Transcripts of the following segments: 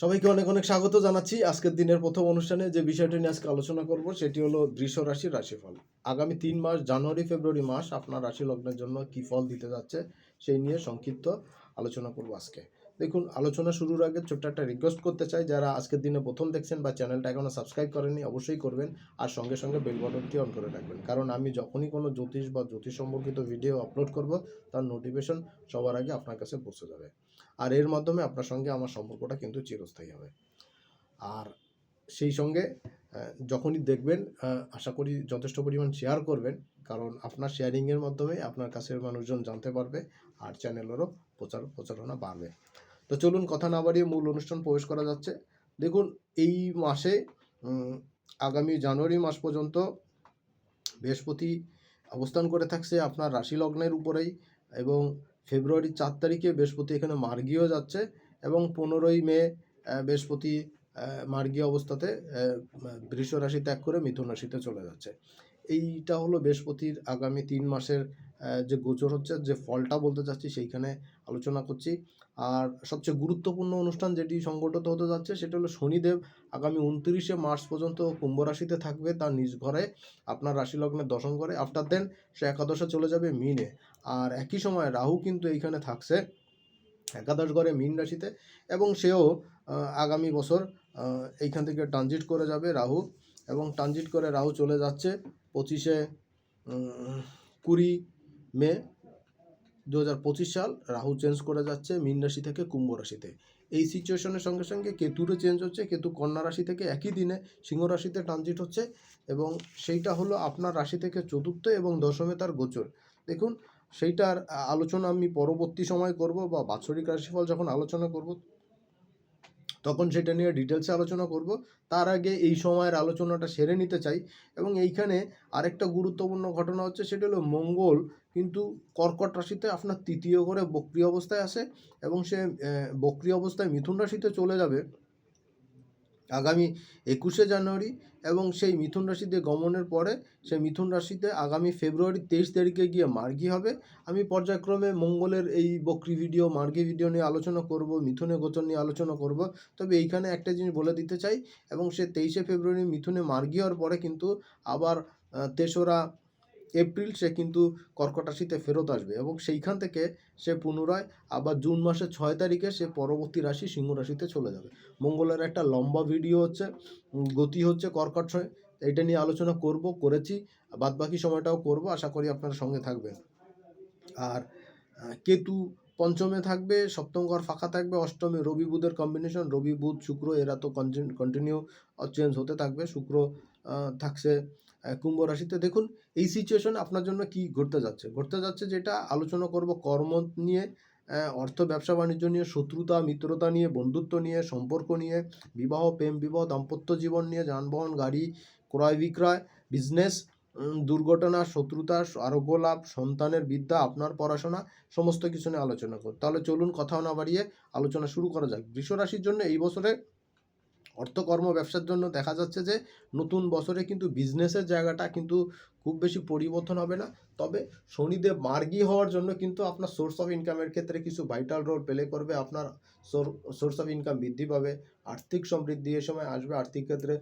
সবাইকে অনেক অনেক স্বাগত জানাচ্ছি আজকের দিনের প্রথম অনুষ্ঠানে যে বিষয়টি নিয়ে আজকে আলোচনা করব, সেটি হলো বৃষ রাশি রাশিফল। আগামী তিন মাস, জানুয়ারি, ফেব্রুয়ারি মাস, আপনার রাশি লগ্নের জন্য কি ফল দিতে যাচ্ছে, সেই নিয়ে সংক্ষিপ্ত আলোচনা করব আজকে। দেখুন, আলোচনা শুরুর আগে ছোট্ট একটা রিকোয়েস্ট করতে চাই। যারা আজকের দিনে প্রথম দেখছেন বা চ্যানেলটা এখনও সাবস্ক্রাইব করেনি অবশ্যই করবেন। আর সঙ্গে সঙ্গে বেল বাটনটি অন করে রাখবেন। কারণ আমি যখনই কোনো জ্যোতিষ বা জ্যোতিষ সম্পর্কিত ভিডিও আপলোড করব, তার নোটিফিকেশন সবার আগে আপনার কাছে পৌঁছে যাবে। আর এর মাধ্যমে আপনার সঙ্গে আমার সম্পর্কটা কিন্তু চিরস্থায়ী হবে। আর সেই সঙ্গে যখনই দেখবেন আশা করি যথেষ্ট পরিমাণ শেয়ার করবেন। কারণ আপনার শেয়ারিংয়ের মাধ্যমে আপনার কাছের মানুষজন জানতে পারবে, আর চ্যানেলেরও প্রচার প্রচারণা বাড়বে। তো চলুন কথা না বাড়িয়ে মূল অনুষ্ঠান প্রবেশ করা যাচ্ছে। দেখুন, এই মাসে আগামী জানুয়ারি মাস পর্যন্ত বৃহস্পতি অবস্থান করে থাকছে আপনার রাশি লগ্নের উপরেই এবং ফেব্রুয়ারির চার তারিখে বৃহস্পতি এখানে মার্গীয় যাচ্ছে এবং পনেরোই মে বৃহস্পতি মার্গীয় অবস্থাতে বৃষ রাশি ত্যাগ করে মিথুন রাশিতে চলে যাচ্ছে। এইটা হলো বৃহস্পতির আগামী তিন মাসের যে গোচর হচ্ছে, যে ফলটা বলতে চাচ্ছি, সেইখানে আলোচনা করছি। আর সবচেয়ে গুরুত্বপূর্ণ অনুষ্ঠান যেটি সংগঠিত হতে যাচ্ছে, সেটা হলো শনিদেব আগামী উনত্রিশে মার্চ পর্যন্ত কুম্ভ রাশিতে থাকবে তার নিজ ঘরে। আপনার রাশি লগ্নে দশম করে আফটার দেন সে একাদশে চলে যাবে মিনে। আর একই সময় রাহু কিন্তু এইখানে থাকছে, একাদশ ঘরে মীন রাশিতে, এবং সেও আগামী বছর এইখান থেকে ট্রানজিট করে যাবে রাহু। এবং ট্রানজিট করে রাহু চলে যাচ্ছে পঁচিশে কুড়ি মে দু হাজার পঁচিশ সাল রাহু চেঞ্জ করে যাচ্ছে মীন রাশি থেকে কুম্ভ রাশিতে। এই সিচুয়েশনের সঙ্গে সঙ্গে কেতুরও চেঞ্জ হচ্ছে, কেতু কন্যা রাশি থেকে একই দিনে সিংহ রাশিতে ট্রানজিট হচ্ছে এবং সেইটা হলো আপনার রাশি থেকে চতুর্থ এবং দশমে তার গোচর। দেখুন, সেইটার আলোচনা আমি পরবর্তী সময় করব বা বাৎসরিক রাশিফল যখন আলোচনা করব, তখন সেটা নিয়ে ডিটেলসে আলোচনা করব। তার আগে এই সময়ের আলোচনাটা সেরে নিতে চাই এবং এইখানে আরেকটা গুরুত্বপূর্ণ ঘটনা হচ্ছে, সেটা হলো মঙ্গল কিন্তু কর্কট রাশিতে আপনার তৃতীয় ঘরে বক্রি অবস্থায় আসে এবং সে আহ, বক্রি অবস্থায় মিথুন রাশিতে চলে যাবে আগামী একুশে জানুয়ারি এবং সেই মিথুন রাশিতে গমনের পরে সে মিথুন রাশিতে আগামী ফেব্রুয়ারি তেইশ তারিখে গিয়ে মার্গি হবে। আমি পর্যায়ক্রমে মঙ্গলের এই বক্রি ভিডিও মার্গী ভিডিও নিয়ে আলোচনা করব মিথুনে গোচর নিয়ে আলোচনা করব। তবে এইখানে একটা জিনিস বলে দিতে চাই এবং সে তেইশে ফেব্রুয়ারি মিথুনে মার্গি হওয়ার পরে কিন্তু আবার তেসরা এপ্রিল সে কিন্তু কর্কট রাশিতে ফেরত আসবে এবং সেইখান থেকে সে পুনরায় আবার জুন মাসের ছয় তারিখে সে পরবর্তী রাশি সিংহ রাশিতে চলে যাবে। মঙ্গলের একটা লম্বা ভিডিও হচ্ছে গতি হচ্ছে কর্কট এইটা নিয়ে আলোচনা করব, করেছি বাদ বাকি সময়টাও করব। আশা করি আপনারা সঙ্গে থাকবেন। আর কেতু পঞ্চমে থাকবে, সপ্তম ঘর ফাঁকা থাকবে, অষ্টমে রবি বুধের কম্বিনেশন রবি বুধ, শুক্র, এরা তো কন্টিনিউ চেঞ্জ হতে থাকবে। শুক্র থাকছে কুম্ভ রাশিতে দেখুন, এই সিচুয়েশন আপনার জন্য কি ঘটতে যাচ্ছে? ঘটতে যাচ্ছে যেটা আলোচনা করব কর্ম নিয়ে অর্থ ব্যবসা বাণিজ্য নিয়ে, শত্রুতা, মিত্রতা নিয়ে, বন্ধুত্ব নিয়ে, সম্পর্ক নিয়ে, বিবাহ, প্রেম, বিবাহ, দাম্পত্য জীবন নিয়ে, যানবাহন, গাড়ি, ক্রয় বিক্রয় বিজনেস দুর্ঘটনা, শত্রুতা, আরোগ্য লাভ, সন্তানের বিদ্যা, আপনার পড়াশোনা, সমস্ত কিছু নিয়ে আলোচনা করব। তাহলে চলুন কথা না বাড়িয়ে আলোচনা শুরু করা যাক। বৃষ রাশির জন্য এই বছরে অর্থকর্ম ব্যবসার জন্য দেখা যাচ্ছে যে নতুন বছরে কিন্তু বিজনেসের জায়গাটা কিন্তু খুব বেশি পরিবর্তন হবে না। তবে শনিদেব মার্গী হওয়ার জন্য কিন্তু আপনার সোর্স অফ ইনকামের ক্ষেত্রে কিছু ভাইটাল রোল প্লে করবে, আপনার সোর্স অফ ইনকাম বৃদ্ধি পাবে, আর্থিক সমৃদ্ধি এ সময় আসবে, আর্থিক ক্ষেত্রে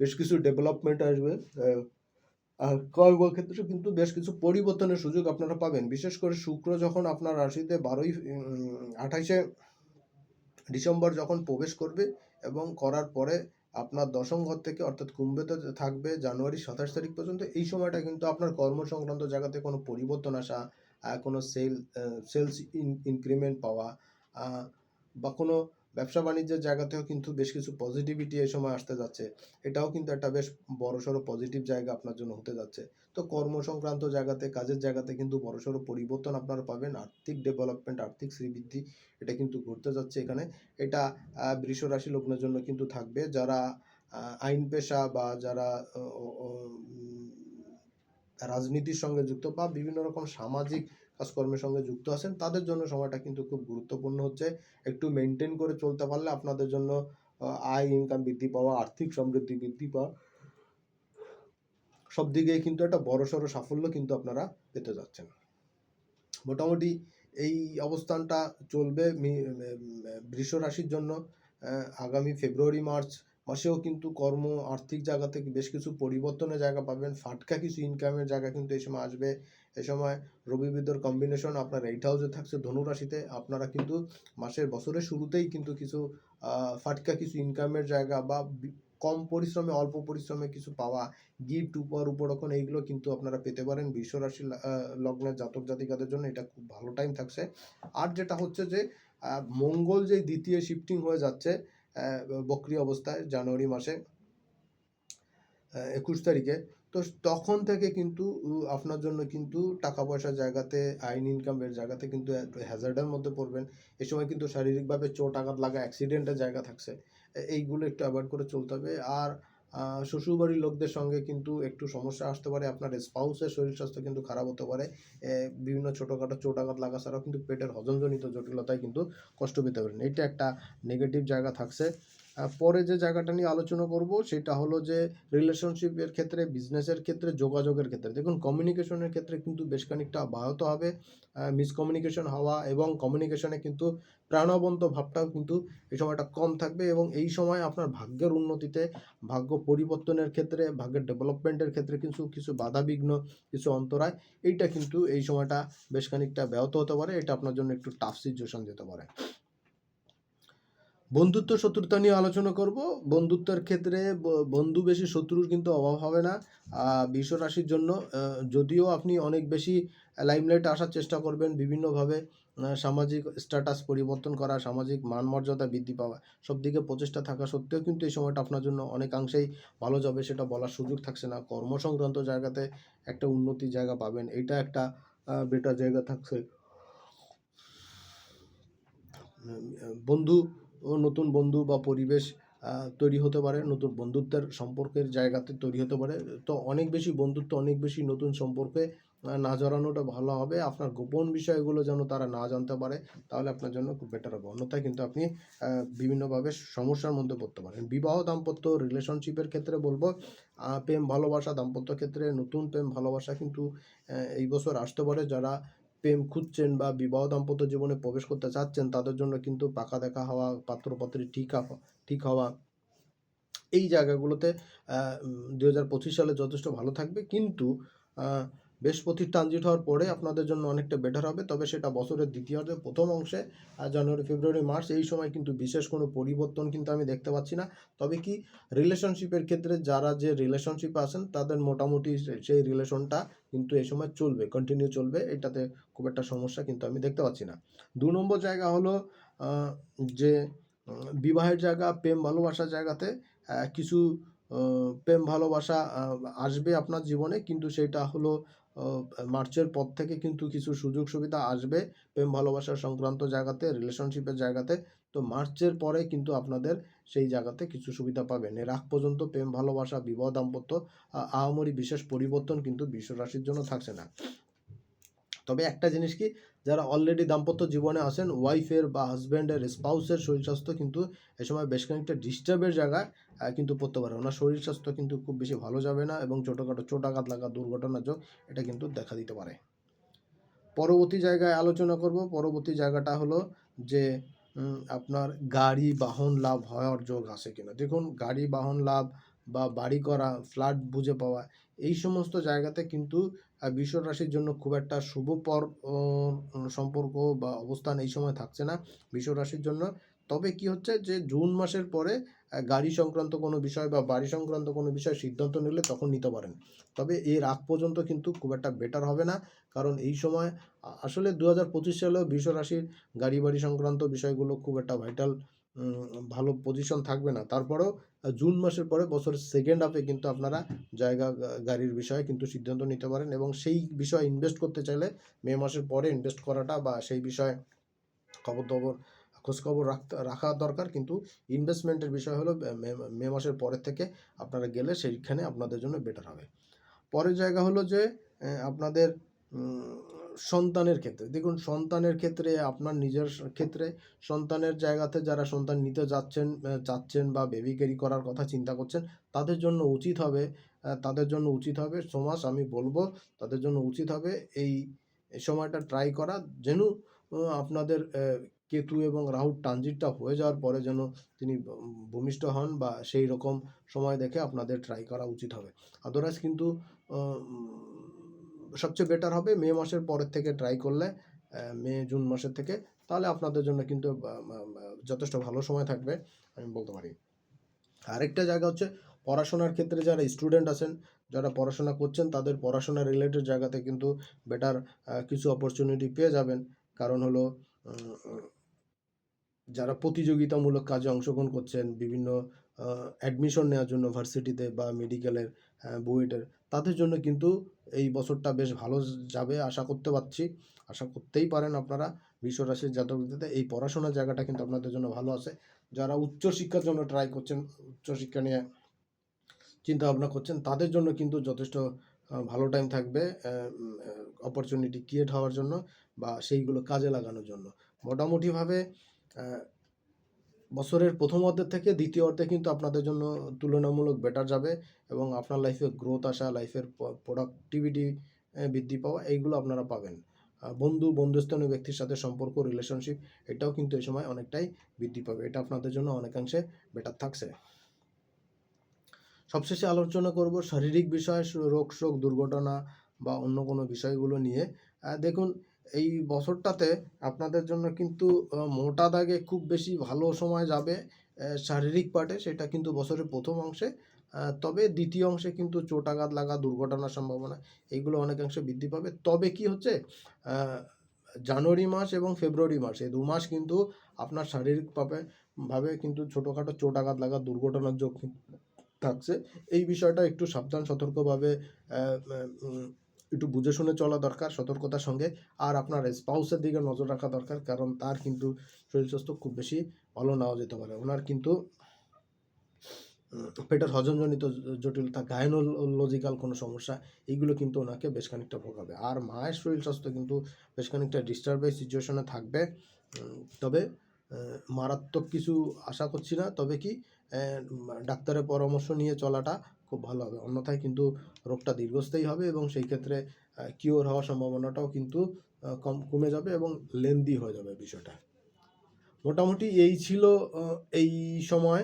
বেশ কিছু ডেভেলপমেন্ট আসবে আর কর্ম ক্ষেত্রে কিন্তু বেশ কিছু পরিবর্তনের সুযোগ আপনারা পাবেন। বিশেষ করে শুক্র যখন আপনার রাশিতে বারোই আঠাইশে ডিসেম্বর যখন প্রবেশ করবে এবং করার পরে আপনার দশম ঘর থেকে অর্থাৎ কুম্ভেতে থাকবে জানুয়ারি সাতাশ তারিখ পর্যন্ত, এই সময়টা কিন্তু আপনার কর্ম সংক্রান্ত জায়গাতে কোনো পরিবর্তন আসা কোনো সেল সেলস ইনক্রিমেন্ট পাওয়া বা কোনো ব্যবসা বাণিজ্যের জায়গাতেও কিন্তু বেশ কিছু পজিটিভিটি এই সময় আসতে যাচ্ছে। এটাও কিন্তু একটা বেশ বড়সড় পজিটিভ জায়গা আপনার জন্য হতে যাচ্ছে। তো কর্ম সংক্রান্ত জায়গাতে, কাজের জায়গাতে কিন্তু বড়সড় পরিবর্তন আপনারা পাবেন। আর্থিক ডেভেলপমেন্ট আর্থিক শ্রীবৃদ্ধি, এটা কিন্তু ঘটতে যাচ্ছে এখানে। এটা বৃষ রাশি লগ্নের জন্য কিন্তু থাকবে। যারা আইন পেশা বা যারা রাজনীতির সঙ্গে যুক্ত বা বিভিন্ন রকম সামাজিক কাজকর্মের সঙ্গে যুক্ত আছেন, তাদের জন্য সময়টা কিন্তু খুব গুরুত্বপূর্ণ হচ্ছে। একটু মেনটেন করে চলতে পারলে আপনাদের জন্য আয় ইনকাম বৃদ্ধি পাওয়া, আর্থিক সমৃদ্ধি বৃদ্ধি পাওয়া, সব দিকেই কিন্তু একটা বড়সড় সাফল্য কিন্তু আপনারা পেতে যাচ্ছেন। মোটামুটি এই অবস্থানটা চলবে বৃষ রাশির জন্য আগামী ফেব্রুয়ারি মার্চ মাসেও কিন্তু কর্ম, আর্থিক জায়গা থেকে বেশ কিছু পরিবর্তনের জায়গা পাবেন। ফাটকা কিছু ইনকামের জায়গা কিন্তু এই সময় আসবে। এ সময় রবি বিদ্যুর কম্বিনেশন আপনার এইট হাউসে থাকছে ধনু রাশিতে। আপনারা কিন্তু মাসের বছরের শুরুতেই কিন্তু কিছু ফাটকা কিছু ইনকামের জায়গা বা কম পরিশ্রমে, অল্প পরিশ্রমে কিছু পাওয়া গিফট উপর উপরক্ষণ এইগুলো কিন্তু আপনারা পেতে পারেন বিশ্ব রাশি লা- লগ্নের জাতক জাতিকাদের জন্য। এটা খুব ভালো টাইম থাকছে। আর যেটা হচ্ছে যে মঙ্গল যে দ্বিতীয় শিফটিং হয়ে যাচ্ছে বক্রি অবস্থায় জানুয়ারি মাসে একুশ তারিখে। তো তখন থেকে কিন্তু আপনার জন্য কিন্তু টাকা পয়সার জায়গাতে, আইন ইনকামের জায়গাতে কিন্তু হ্যাজার্ডের মধ্যে পড়বেন। এ সময় কিন্তু শারীরিকভাবে চোট আঘাত লাগা অ্যাক্সিডেন্টের জায়গা থাকছে। এইগুলো একটু অ্যাভয়েড করে চলতে হবে। আর শ্বশুরবাড়ির লোকদের সঙ্গে কিন্তু একটু সমস্যা আসতে পারে। আপনার স্পাউসের শরীর স্বাস্থ্য কিন্তু খারাপ হতে পারে। বিভিন্ন ছোটোখাটো চোটাঘাত লাগা ছাড়াও কিন্তু পেটের হজমজনিত জটিলতায় কিন্তু কষ্ট পেতে পারেন। এটা একটা নেগেটিভ জায়গা থাকছে। পরে যে জায়গাটা নিয়ে আলোচনা করব, সেটা হলো যে রিলেশনশিপের ক্ষেত্রে বিজনেসের ক্ষেত্রে, যোগাযোগের ক্ষেত্রে। দেখুন কমিউনিকেশনের ক্ষেত্রে কিন্তু বেশ খানিকটা ব্যাহত হবে। মিসকমিউনিকেশন হওয়া এবং কমিউনিকেশনে কিন্তু প্রাণবন্ত ভাবটাও কিন্তু এই সময়টা কম থাকবে এবং এই সময় আপনার ভাগ্যের উন্নতিতে, ভাগ্য পরিবর্তনের ক্ষেত্রে, ভাগ্যের ডেভেলপমেন্টের ক্ষেত্রে কিছু কিছু বাধাবিঘ্ন কিছু অন্তরায়, এইটা কিন্তু এই সময়টা বেশ খানিকটা ব্যাহত হতে পারে। এটা আপনার জন্য একটু টাফ সিচুয়েশন যেতে পারে। বন্ধুত্ব, শত্রুতা নিয়ে আলোচনা করব। বন্ধুত্বের ক্ষেত্রে বন্ধু বেশি শত্রুর কিন্তু অভাব হবে না। বৃষ রাশির জন্য যদিও আপনি অনেক বেশি লাইমলাইট আসার চেষ্টা করবেন, বিভিন্নভাবে সামাজিক স্ট্যাটাস পরিবর্তন করা, সামাজিক মান মর্যাদা বৃদ্ধি পাওয়া সব দিকে প্রচেষ্টা থাকা সত্ত্বেও কিন্তু এই সময়টা আপনার জন্য অনেকাংশেই ভালো যাবে, সেটা বলার সুযোগ থাকছে না। কর্মসংক্রান্ত জায়গাতে একটা উন্নতির জায়গা পাবেন, এটা একটা বেটার জায়গা থাকছে। বন্ধু ও নতুন বন্ধু বা পরিবেশ তৈরি হতে পারে, নতুন বন্ধুত্বের সম্পর্কের জায়গাতে তৈরি হতে পারে। তো অনেক বেশি বন্ধুত্ব, অনেক বেশি নতুন সম্পর্কে না জড়ানোটা ভালো হবে। আপনার গোপন বিষয়গুলো যেন তারা না জানতে পারে, তাহলে আপনার জন্য খুব বেটার হবে। অন্যথায় কিন্তু আপনি বিভিন্নভাবে সমস্যার মধ্যে পড়তে পারেন। বিবাহ, দাম্পত্য রিলেশনশিপের ক্ষেত্রে বলব প্রেম, ভালোবাসা, দাম্পত্য ক্ষেত্রে নতুন প্রেম, ভালোবাসা কিন্তু এই বছর আসতে পারে। যারা প্রেম খুঁজছেন বা বিবাহ দাম্পত্য জীবনে প্রবেশ করতে চাচ্ছেন, তাদের জন্য কিন্তু পাকা দেখা হওয়া, পাত্রপাত্রী ঠিক ঠিক হওয়া এই জায়গাগুলোতে দু হাজার পঁচিশ সালে যথেষ্ট ভালো থাকবে। কিন্তু বৃহস্পতির ট্রানজিট হওয়ার পরে আপনাদের জন্য অনেকটা বেটার হবে। তবে সেটা বছরের দ্বিতীয়ার্ধে প্রথম অংশে জানুয়ারি, ফেব্রুয়ারি, মার্চ, এই সময় কিন্তু বিশেষ কোনো পরিবর্তন কিন্তু আমি দেখতে পাচ্ছি না। তবে কি রিলেশনশিপের ক্ষেত্রে যারা যে রিলেশনশিপে আছেন, তাদের মোটামুটি সেই রিলেশনটা কিন্তু এই সময় চলবে কন্টিনিউ চলবে। এটাতে খুব একটা সমস্যা কিন্তু আমি দেখতে পাচ্ছি না। দু নম্বর জায়গা হলো যে বিবাহের জায়গা, প্রেম ভালোবাসার জায়গাতে কিছু প্রেম ভালোবাসা আসবে আপনার জীবনে। কিন্তু সেটা হলো মার্চের পর থেকে কিন্তু কিছু সুযোগ সুবিধা আসবে প্রেম ভালোবাসা সংক্রান্ত জায়গাতে রিলেশনশিপের জায়গাতে। তো মার্চের পরে কিন্তু আপনাদের সেই জায়গাতে কিছু সুবিধা পাবেন। এর আগ পর্যন্ত প্রেম ভালোবাসা বিবাহ দাম্পত্য আহ, আহামরি বিশেষ পরিবর্তন কিন্তু বিশ্ব রাশির জন্য থাকছে না। তবে একটা জিনিস কি, যারা অলরেডি দাম্পত্য জীবনে আছেন ওয়াইফের বা হাজব্যান্ডের স্পাউসের শরীর স্বাস্থ্য কিন্তু এ সময় বেশ খানিকটা ডিস্টার্বের জায়গায় কিন্তু পড়তে পারে। ওনার শরীর স্বাস্থ্য কিন্তু খুব বেশি ভালো যাবে না এবং ছোটোখাটো চোটাঘাত লাগা দুর্ঘটনার যোগ এটা কিন্তু দেখা দিতে পারে। পরবর্তী জায়গায় আলোচনা করব। পরবর্তী জায়গাটা হলো যে আপনার গাড়ি বাহন লাভ হওয়ার যোগ আছে কিনা। দেখুন গাড়ি বাহন লাভ বা বাড়ি করা, ফ্ল্যাট বুঝে পাওয়া, এই সমস্ত জায়গাতে কিন্তু রাশির জন্য খুব একটা শুভ পর সম্পর্ক বা অবস্থান এই সময় থাকছে না রাশির জন্য। তবে কি হচ্ছে যে, জুন মাসের পরে গাড়ি সংক্রান্ত কোনো বিষয় বা বাড়ি সংক্রান্ত কোনো বিষয় সিদ্ধান্ত নিলে তখন নিতে পারেন। তবে এর আগ পর্যন্ত কিন্তু খুব একটা বেটার হবে না, কারণ এই সময় আসলে দু হাজার পঁচিশ সালেও রাশির গাড়ি বাড়ি সংক্রান্ত বিষয়গুলো খুব একটা ভাইটাল ভালো পজিশন থাকবে না। তারপরেও জুন মাসের পরে বছরের সেকেন্ড হাফে কিন্তু আপনারা জায়গা গাড়ির বিষয়ে কিন্তু সিদ্ধান্ত নিতে পারেন এবং সেই বিষয়ে ইনভেস্ট করতে চাইলে মে মাসের পরে ইনভেস্ট করাটা বা সেই বিষয়ে খবর খবর খোঁজখবর রাখতে, রাখা দরকার। কিন্তু ইনভেস্টমেন্টের বিষয় হলো মে মাসের পরের থেকে আপনারা গেলে সেইখানে আপনাদের জন্য বেটার হবে। পরের জায়গা হলো যে আপনাদের সন্তানের ক্ষেত্রে। দেখুন, সন্তানের ক্ষেত্রে, আপনার নিজের ক্ষেত্রে সন্তানের জায়গাতে যারা সন্তান নিতে যাচ্ছেন চাচ্ছেন বা বেবি ক্যারি করার কথা চিন্তা করছেন, তাদের জন্য উচিত হবে তাদের জন্য উচিত হবে, সমাজ আমি বলব, তাদের জন্য উচিত হবে এই সময়টা ট্রাই করা, যেন আপনাদের কেতু এবং রাহুর ট্রানজিটটা হয়ে যাওয়ার পরে যেন তিনি ভূমিষ্ঠ হন বা সেই রকম সময় দেখে আপনাদের ট্রাই করা উচিত হবে। আদারওয়াইজ কিন্তু সবচেয়ে বেটার হবে। মে মাসের পরের থেকে ট্রাই করলে মে, জুন মাসের থেকে, তাহলে আপনাদের জন্য কিন্তু যথেষ্ট ভালো সময় থাকবে, আমি বলতে পারি। আরেকটা জায়গা হচ্ছে পড়াশোনার ক্ষেত্রে যারা স্টুডেন্ট আছেন, যারা পড়াশোনা করছেন, তাদের পড়াশোনা রিলেটেড জায়গাতে কিন্তু বেটার কিছু অপরচুনিটি পেয়ে যাবেন। কারণ হলো যারা প্রতিযোগিতামূলক কাজে অংশগ্রহণ করছেন, বিভিন্ন অ্যাডমিশন নেওয়ার জন্য ভার্সিটিতে বা মেডিকেলের বুয়েটের তাদের জন্য কিন্তু এই বছরটা বেশ ভালো যাবে, আশা করতে পারছি। আশা করতেই পারেন আপনারা বিশ্বরাশির জাতকদের এই পড়াশোনার জায়গাটা কিন্তু আপনাদের জন্য ভালো আছে। যারা উচ্চশিক্ষার জন্য ট্রাই করছেন, উচ্চশিক্ষা নিয়ে চিন্তা ভাবনা করছেন, তাদের জন্য কিন্তু যথেষ্ট ভালো টাইম থাকবে অপরচুনিটি ক্রিয়েট হওয়ার জন্য বা সেইগুলো কাজে লাগানোর জন্য। মোটামুটিভাবে বছরের প্রথম অর্ধের থেকে দ্বিতীয় অর্ধে কিন্তু আপনাদের জন্য তুলনামূলক বেটার যাবে এবং আপনার লাইফে গ্রোথ আসা লাইফের প্রোডাক্টিভিটি বৃদ্ধি পাওয়া, এইগুলো আপনারা পাবেন। বন্ধু, বন্ধুস্থানীয় ব্যক্তির সাথে সম্পর্ক রিলেশনশিপ এটাও কিন্তু এই সময় অনেকটাই বৃদ্ধি পাবে। এটা আপনাদের জন্য অনেকাংশে বেটার থাকছে। সবশেষে আলোচনা করব শারীরিক বিষয়, রোগ, শোক, দুর্ঘটনা বা অন্য কোনো বিষয়গুলো নিয়ে। দেখুন এই বছরটাতে আপনাদের জন্য কিন্তু মোটা দাগে খুব বেশি ভালো সময় যাবে শারীরিক পার্টে, সেটা কিন্তু বছরের প্রথম অংশে। তবে দ্বিতীয় অংশে কিন্তু চোটাঘাত লাগা দুর্ঘটনার সম্ভাবনা, এইগুলো অনেকাংশে বৃদ্ধি পাবে। তবে কি হচ্ছে জানুয়ারি মাস এবং ফেব্রুয়ারি মাস, এই দু মাস কিন্তু আপনার শারীরিকভাবে ভাবে কিন্তু ছোটোখাটো চোটাঘাত লাগা দুর্ঘটনার যোগ থাকছে। এই বিষয়টা একটু সাবধান, সতর্কভাবে একটু বুঝে শুনে চলা দরকার, সতর্কতার সঙ্গে। আর আপনার স্পাউসের দিকে নজর রাখা দরকার, কারণ তার কিন্তু শরীর স্বাস্থ্য খুব বেশি ভালো নাও যেতে পারে। ওনার কিন্তু পেটের হজমজনিত জটিলতা গায়নোলজিক্যাল কোনো সমস্যা, এইগুলো কিন্তু ওনাকে বেশ খানিকটা ভোগাবে। আর মায়ের শরীর স্বাস্থ্য কিন্তু বেশ খানিকটা ডিস্টার্বের সিচুয়েশনে থাকবে। তবে মারাত্মক কিছু আশা করছি না। তবে কি ডাক্তারের পরামর্শ নিয়ে চলাটা খুব ভালো হবে। অন্যথায় কিন্তু রোগটা দীর্ঘস্থায়ী হবে এবং সেই ক্ষেত্রে কিওর হওয়ার সম্ভাবনাটাও কিন্তু কম, কমে যাবে এবং লেন্দি হয়ে যাবে বিষয়টা। মোটামুটি এই ছিল এই সময়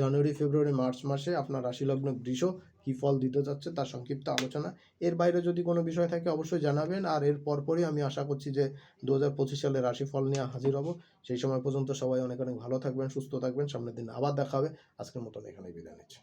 জানুয়ারি, ফেব্রুয়ারি, মার্চ মাসে আপনার রাশিলগ্ন বৃষ কী ফল দিতে যাচ্ছে তার সংক্ষিপ্ত আলোচনা। এর বাইরে যদি কোনো বিষয় থাকে অবশ্যই জানাবেন আর এর পরপরই আমি আশা করছি যে দু হাজার পঁচিশ সালে রাশিফল নিয়ে হাজির হব। সেই সময় পর্যন্ত সবাই অনেক অনেক ভালো থাকবেন, সুস্থ থাকবেন। সামনের দিন আবার দেখা হবে। আজকের মতন এখানে বিদায় নিচ্ছি।